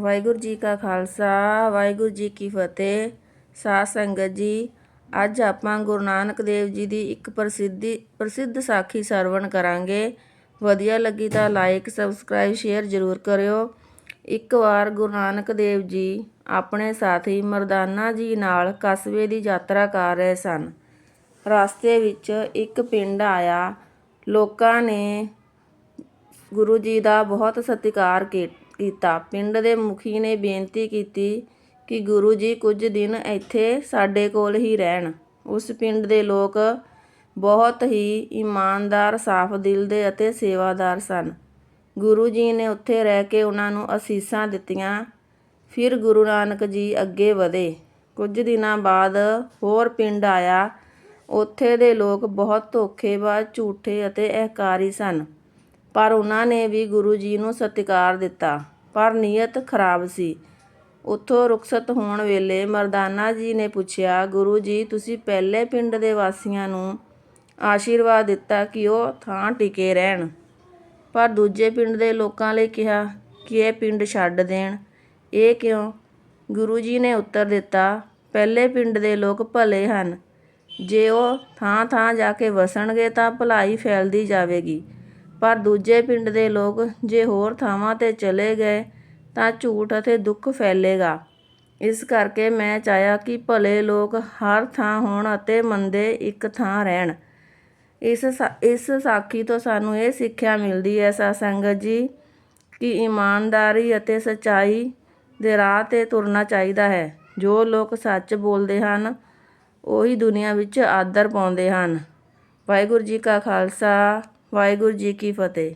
ਵਾਹਿਗੁਰੂ ਜੀ ਕਾ ਖਾਲਸਾ, ਵਾਹਿਗੁਰੂ ਜੀ ਕੀ ਫਤਿਹ। ਸਾਧ ਸੰਗਤ ਜੀ, ਅੱਜ ਆਪਾਂ ਗੁਰੂ ਨਾਨਕ ਦੇਵ ਜੀ ਦੀ ਇੱਕ ਪ੍ਰਸਿੱਧੀ, ਪ੍ਰਸਿੱਧ ਸਾਖੀ ਸਰਵਣ ਕਰਾਂਗੇ। ਵਧੀਆ ਲੱਗੀ ਤਾਂ ਲਾਈਕ ਸਬਸਕ੍ਰਾਈਬ ਸ਼ੇਅਰ ਜ਼ਰੂਰ ਕਰਿਓ। ਇੱਕ ਵਾਰ ਗੁਰੂ ਨਾਨਕ ਦੇਵ ਜੀ ਆਪਣੇ ਸਾਥੀ ਮਰਦਾਨਾ ਜੀ ਨਾਲ ਕਸਬੇ ਦੀ ਯਾਤਰਾ ਕਰ ਰਹੇ ਸਨ। ਰਸਤੇ ਵਿੱਚ ਇੱਕ ਪਿੰਡ ਆਇਆ। ਲੋਕਾਂ ਨੇ ਗੁਰੂ ਜੀ ਦਾ ਬਹੁਤ ਸਤਿਕਾਰ ਕੀਤਾ। ਕੀਤਾ। ਪਿੰਡ ਦੇ ਮੁਖੀ ਨੇ ਬੇਨਤੀ ਕੀਤੀ ਕਿ ਗੁਰੂ ਜੀ ਕੁਝ ਦਿਨ ਇੱਥੇ ਸਾਡੇ ਕੋਲ ਹੀ ਰਹਿਣ। ਉਸ ਪਿੰਡ ਦੇ ਲੋਕ ਬਹੁਤ ਹੀ ਇਮਾਨਦਾਰ, ਸਾਫ਼ ਦਿਲ ਦੇ ਅਤੇ ਸੇਵਾਦਾਰ ਸਨ। ਗੁਰੂ ਜੀ ਨੇ ਉੱਥੇ ਰਹਿ ਕੇ ਉਹਨਾਂ ਨੂੰ ਅਸੀਸਾਂ ਦਿੱਤੀਆਂ। ਫਿਰ ਗੁਰੂ ਨਾਨਕ ਜੀ ਅੱਗੇ ਵਧੇ। ਕੁਝ ਦਿਨਾਂ ਬਾਅਦ ਹੋਰ ਪਿੰਡ ਆਇਆ। ਉੱਥੇ ਦੇ ਲੋਕ ਬਹੁਤ ਧੋਖੇਬਾਜ਼, ਝੂਠੇ ਅਤੇ ਅਹੰਕਾਰੀ ਸਨ। ਪਰ ਉਹਨਾਂ ਨੇ ਵੀ ਗੁਰੂ ਜੀ ਨੂੰ ਸਤਿਕਾਰ ਦਿੱਤਾ। ਪਰ ਨੀਅਤ ਖਰਾਬ ਸੀ। ਉੱਥੋਂ ਰੁਖਸਤ ਹੋਣ ਵੇਲੇ ਮਰਦਾਨਾ ਜੀ ਨੇ ਪੁੱਛਿਆ, ਗੁਰੂ ਜੀ, ਤੁਸੀਂ ਪਹਿਲੇ ਪਿੰਡ ਦੇ ਵਾਸੀਆਂ ਨੂੰ ਆਸ਼ੀਰਵਾਦ ਦਿੱਤਾ ਕਿ ਉਹ ਥਾਂ ਟਿਕੇ ਰਹਿਣ? ਪਰ ਦੂਜੇ ਪਿੰਡ ਦੇ ਲੋਕਾਂ ਲਈ ਕਿਹਾ ਕਿ ਇਹ ਪਿੰਡ ਛੱਡ ਦੇਣ। ਇਹ ਕਿਉਂ? ਗੁਰੂ ਜੀ ਨੇ ਉੱਤਰ ਦਿੱਤਾ, ਪਹਿਲੇ ਪਿੰਡ ਦੇ ਲੋਕ ਭਲੇ ਹਨ। ਜੇ ਉਹ ਥਾਂ ਥਾਂ ਜਾ ਕੇ ਵਸਣਗੇ ਤਾਂ ਭਲਾਈ ਫੈਲਦੀ ਜਾਵੇਗੀ। ਪਰ ਦੂਜੇ ਪਿੰਡ ਦੇ ਲੋਕ ਜੇ ਹੋਰ ਥਾਵਾਂ ਤੇ ਚਲੇ ਗਏ ਤਾਂ ਝੂਠ ਅਤੇ ਦੁੱਖ ਫੈਲੇਗਾ। ਇਸ ਕਰਕੇ ਮੈਂ ਚਾਹਿਆ ਕਿ ਭਲੇ ਲੋਕ ਹਰ ਥਾਂ ਹੋਣ ਅਤੇ ਮੰਦੇ ਇੱਕ ਥਾਂ ਰਹਿਣ। ਇਸ ਸਾ- ਇਸ ਸਾਖੀ ਤੋਂ ਸਾਨੂੰ ਇਹ ਸਿੱਖਿਆ ਮਿਲਦੀ ਹੈ ਸਾ ਸੰਗਤ ਜੀ, ਕਿ ਇਮਾਨਦਾਰੀ ਅਤੇ ਸੱਚਾਈ ਦੇ ਰਾਹ ਤੇ ਤੁਰਨਾ ਚਾਹੀਦਾ ਹੈ। ਜੋ ਲੋਕ ਸੱਚ ਬੋਲਦੇ ਹਨ, ਉਹੀ ਦੁਨੀਆ ਵਿੱਚ ਆਦਰ ਪਾਉਂਦੇ ਹਨ। ਵਾਹਿਗੁਰੂ ਜੀ ਕਾ ਖਾਲਸਾ। ਵਾਹਿਗੁਰੂ ਜੀ ਕੀ ਫਤਿਹ।